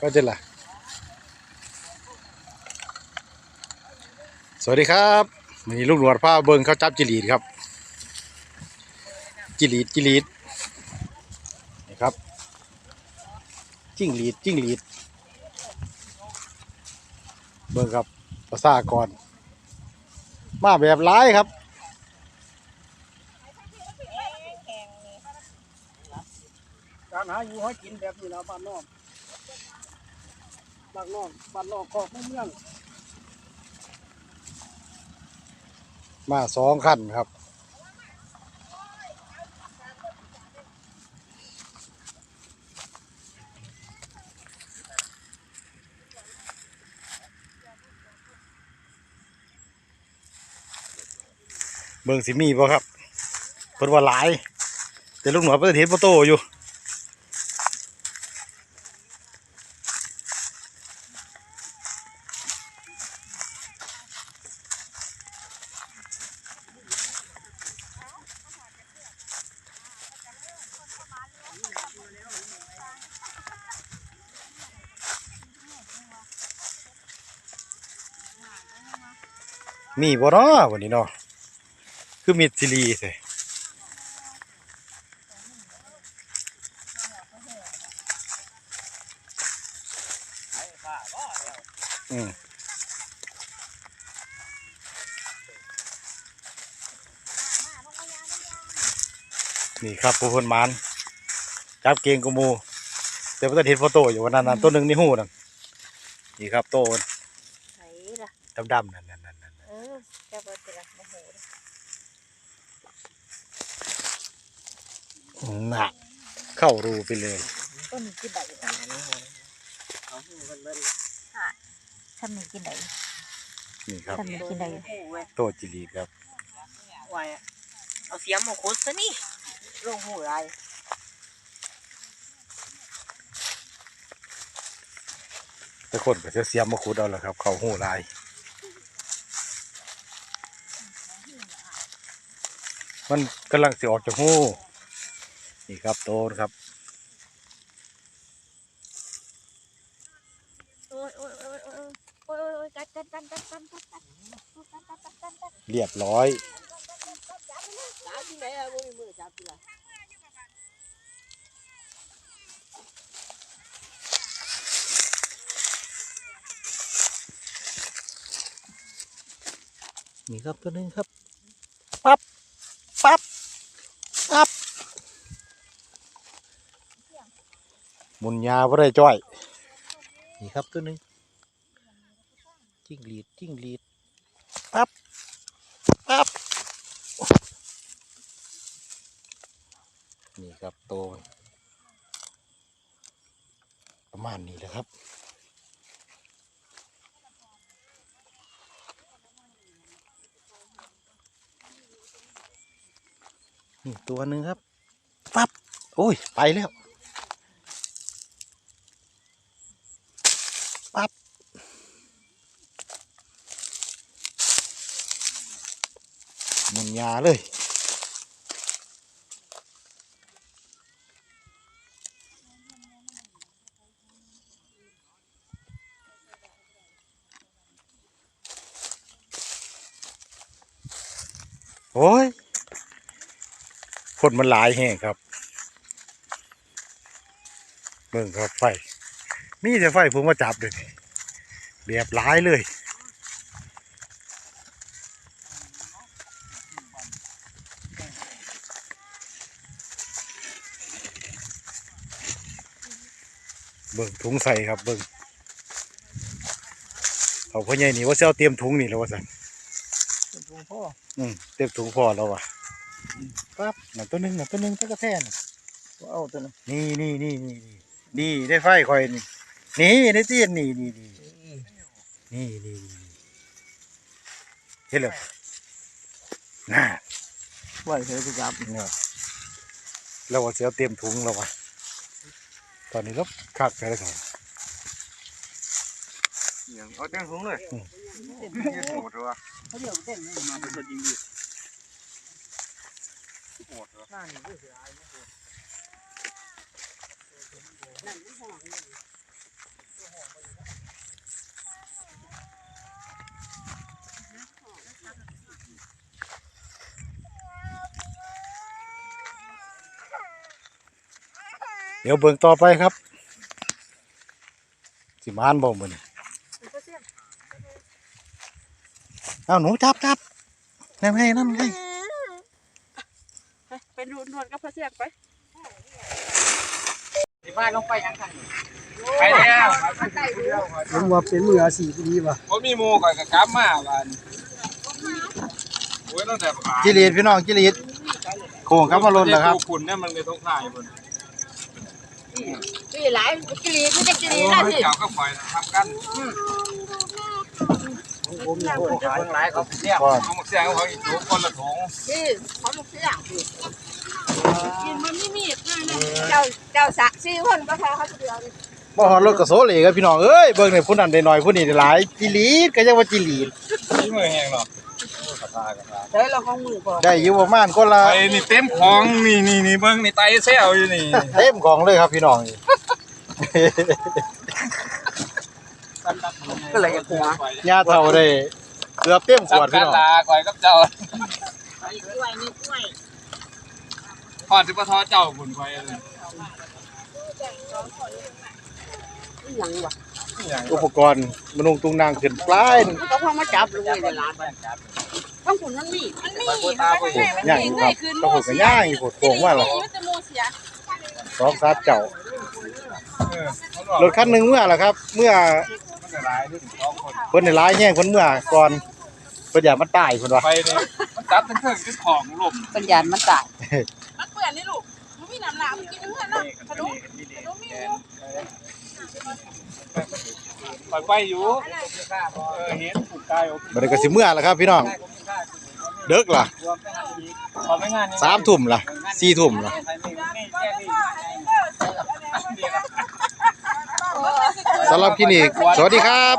ก็จะล่ะสวัสดีครับวันนี้ลูกหนวดผ้าเบิงเขาจับจิลีดครับ จิลีดจิลีดนี่ครับ จิ้งหลีดจิ้งหลีด เบิงครับภาษากรมาแบบร้ายครับการหาอยู่ให้กินแบบนี้นะบ้านนอก บ้านนอกบ้านนอกคอกในเมืองมาสองขั้นครับ เบิ่งสิมีบ่ครับเพิ่นว่าหลาย แต่ลูกหนวดเพิ่นเห็นบ่โตอยู่ มีบ่เนาะวันนี้เนาะคือมีซิลีแท้อืมนี่ครับผู้คนหมานจับเก่งกูมูแต่ว่าจะเห็นโฟโต้อยู่วันนั้นนะตัวหนึ่งในหูนั่นนี่ครับโตไหนล่ะดำๆนั่นนั่นนั่นนั่นเออแค่เปิดแต่ละโมโหเลยหนักเข้ารูไปเลยต้นนี้กินได้อยู่ตอนนี้เอาให้มันเป็นฉันมีกินได้นี่ครับฉันมีกินได้อยู่โอ้เว้ยโตจิลีดครับไหวอะเอาเสียมมาคุดซะนี่ลงหูไรแต่คนก็จะเสียมมาขุดเอาละครับ เขาหูหลันกำลังเสียออกจากหูนี่ครับโตนะครับเรียบร้อยนี่ครับตัวนึงครับ มุนยาไ่ได้จ้อย นี่ครับตัวหนึงจิ้งหรีดจิ้งหรีดปั๊บปั๊บนี่ครับโตมันประมาณนี้แหละครับนี่ตัวหนึ่งครับปั๊บโอ้ย ไปแล้ว ปั๊บ หมุน ยาเลยโอ้ยคนมันหลายแห่งครับเบิ่งครับไฟ มีแต่ไฟผมมาจับเลยนี่แบบหลายเลย เบิ่งถุงใส่ครับเบิ่งเขาพ่อใหญ่นี่ว่าจะเอาเตรียมถุงนี่แล้วว่าสั่นเป็นหลวงพ่ออืมเตรียมถุงพอแล้วว่ะปั๊บนั่นตัวหนึงนั่นตัวหนึงตัวกระแทนว่าเอาตัวนั้นนี่นี่นี่นี่นี่นี่ได้ไฟคอยนี่นี่ได้เตียนนี่นี่นี่นี่นี่นี่เห็นแล้วน่าไหวเธอไปจับเนี่ยเราว่าเสียเตรียมถุงแล้ววะ ตอนนี้ก็คักไปแล้วครับอย่างเอาเต้นสูงเลยยืดโหดเลยวะเขาเดียวเต้นมาเป็นคนยิงดิโหดเหรอหน้าหนีก็เสียอายนะโหดนั่ไม่ห่ว เดี๋ยวเบิ่งต่อไปครับ สิมานบ่มือนี้เอาหนูจับจับนั่นไงนั่นไงไปดูนวลกับพระเสียกไปสิพาลงไปยังกันไปแล้วผมว่าเป็นมืออาชีพดีว่ะผมมีหมูก่อนกับกลับมาบ้านโอ้ยตั้งแต่ปลาจิรีดพี่น้องจิรีดโค้งครับมาลนแล้วครับคุณเนี่ยมันไปทุกท่ายบน กี่หลายกี่ลีไม่ได้กี่ลีโอ้นะยสิเจ้าก็ปล่อยทำกันผมเนี่ยคนขายเบิ่งหลายเขาเรียกก่อนเอาหมกเสียงเขาอีกถุงคนละถุงนี่เขาลูกเสียงกินมันไม่มีเจ้าเจ้าสะสี่คนก็พอเขาเดียวบ่ฮอดรถกระโซเลยครับพี่น้องเอ้ยเบิ่งนี่ผู้นั้นได้หน้อยผู้นี้ได้หลายจิรีดก็ยังว่าจิรีดนี่มือแห้งหรอก เฮ้ยเราของมือก่อนได้อยู่ประมาณคนละไอ้นี่เต็มของนี่นี่นี่เบิ้งนี่ไตเซลอยู่นี่เต็มของเลยครับพี่น้องนี่ก็เลยหัวญาเท่าได้เกือบเต็มขวดทำพี่การน้องลาก่อยกับเจ้านี่กล้วยนี่กล้วยพอดสิปทอเจ้าบุญไว้เลยยังวะอย่างอุปกรณ์มนุงตุงนางขึ้นปลายหนึ่งมันก็พอมาจับลูกในร้าน ต้องคุณมันมีมันมีย่างอยู่ครับก็ผมก็ย่างอยู่โผดโผงว่าหรอยุติโมเสียสองสามเจ้าเออมันบอกรถคันหนึ่งเมื่อล่ะครับ เมื่อมันจะร้ายด้วยถึงสองคนเพิ่นในร้ายแย่งเพิ่นเมื่อก่อนเพิ่นอยากมันตายเพิ่นว่าไปเนี่ยมันจับทั้งเครื่องทั้งของลมปัญญามันตายมันเปื่อนนี่ลูกมันมีน้ำหนักมันกินเพื่อนนะขนมขนมมีอยู่ปล่อยไปอยู่เออเห็นถูกกายโอเค บัดนี้ก็สิเมื่อล่ะครับพี่น้อง เดึกล่ะขอไม่งานนี้สามทุ่มล่ะสี่ทุ่มล่ะสำหรับคลินิกสวัสดีครับ